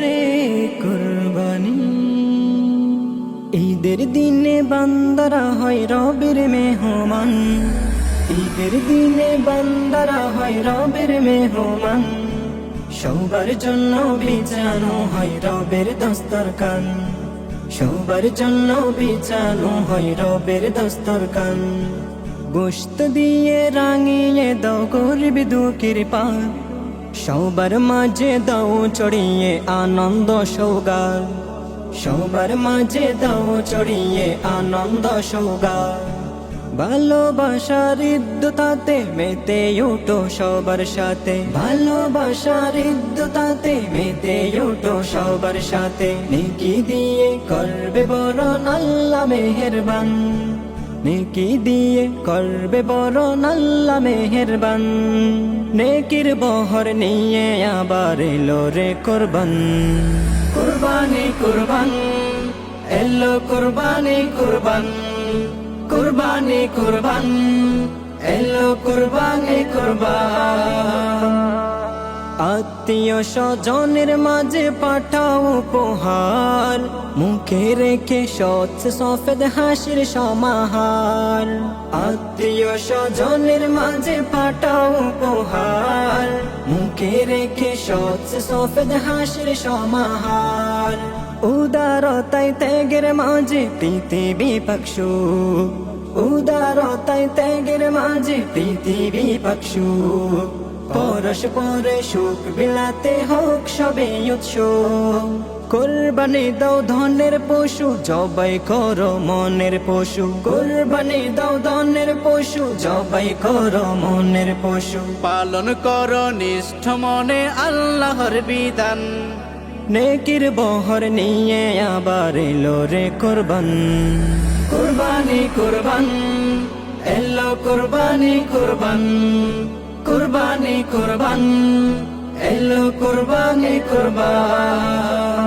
রে ঈদের দিনে বান্দারা হয় রবের মেহমান। ঈদের দিনে বান্দারা হয় রবের মেহমান। সবার জন্য বিছানো হয় রবের দস্তরকান সবার জন্য বিছানো হয় রবের দস্তরকান গোস্ত দিয়ে রাঙিয়ে দাও করবি দুঃখের পা সবার মাঝে দাও চড়িয়ে আনন্দ সৌগাল সবার মাঝে দাও চড়িয়ে আনন্দ সৌগাল ভালোবাসার ইদ্যতাতে মেতে উঠো সবার সাথে। ভালোবাসার ইদ্যতাতে মেতে উঠো সবার সাথে। নেকি দিয়ে করবে বড় আল্লাহ মেহেরবান। নেকি দিয়ে করবে বড় আল্লাহ মেহেরবান। নেকির বহর নিয়ে আবার এলো রে করবান। কুরবানি কুরবান, এলো কুরবানি কুরবান। কুরবানি, কুরবান। এলো কুরবানি, কুরবান। আত্মীয় স্বজনের মাঝে পাঠাও উপহার। মুখে রেখে স্বচ্ছ সফেদ হাসির সমাহার। আত্মীয় স্বজনের মাঝে পাঠাও উপহার। মুখে রেখে স্বচ্ছ সফেদ হাসির সমাহার। উদারতাই ত্যাগের মাঝে পৃথিবী পক্ষু উদারতাই ত্যাগের মাঝে পৃথিবী পক্ষু পরস্পরে সুখ বিলাতে হোক সবে উৎসব কোরবানি দাও ধনের পশু, জবাই করো মনের পশু। কোরবানি দাও ধনের পশু, জবাই করো মনের পশু। পালন কর নিষ্ঠ মনে আল্লাহর বিধান। নেকির বহর নিয়ে আবার এলো রে কোরবান। কুরবানি, কোরবান। এলো কোরবানি, কোরবান। কুরবানি, কোরবান। এলো কোরবানি, কুরবান।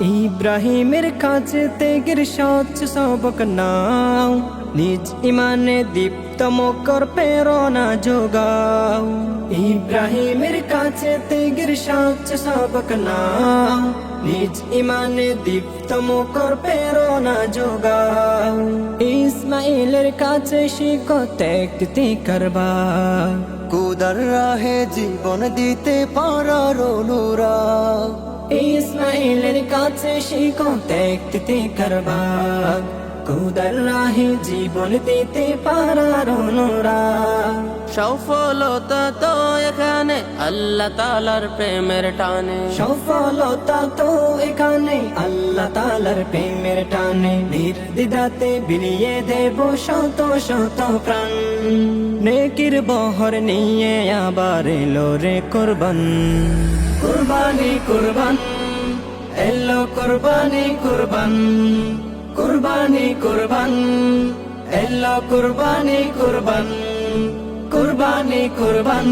ইব্রাহিমের কাছে তেগের স্বচ্ছ সবক নাও। নিজ ইমানে দীপ্ত মকর প্রেরণা যোগাও। ইব্রাহিমের কাছে তেগের স্বচ্ছ সবক নাও। নিজ ইমানে দীপ্ত মকর প্রেরণা যোগাও। ইসমাইলের কাছে শিখ ত্যাগতে করবা। কুদার রাহে জীবন দিতে পারার অনুরাগ ইসমাইলের কাছে শিখো দেখতে করবা কুদার রাহে জীবন দিতে পারার অনুরাগ সফলতা তো এখানে আল্লাহ তালার প্রেমের টানে। সফলতা তো এখানে আল্লাহ তালার প্রেমের টানে। নির্দিদাতে বিলিয়ে দেব শত শত প্রাণ। নেকির বহর নিয়ে আবার এলো রে করবান। কুরবানি কুরবান এলো কুরবানি কুরবান। কুরবানি কুরবান এলো কুরবানি কুরবান কুরবানি কুরবান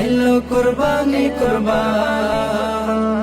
এলো কুরবানি কুরবান।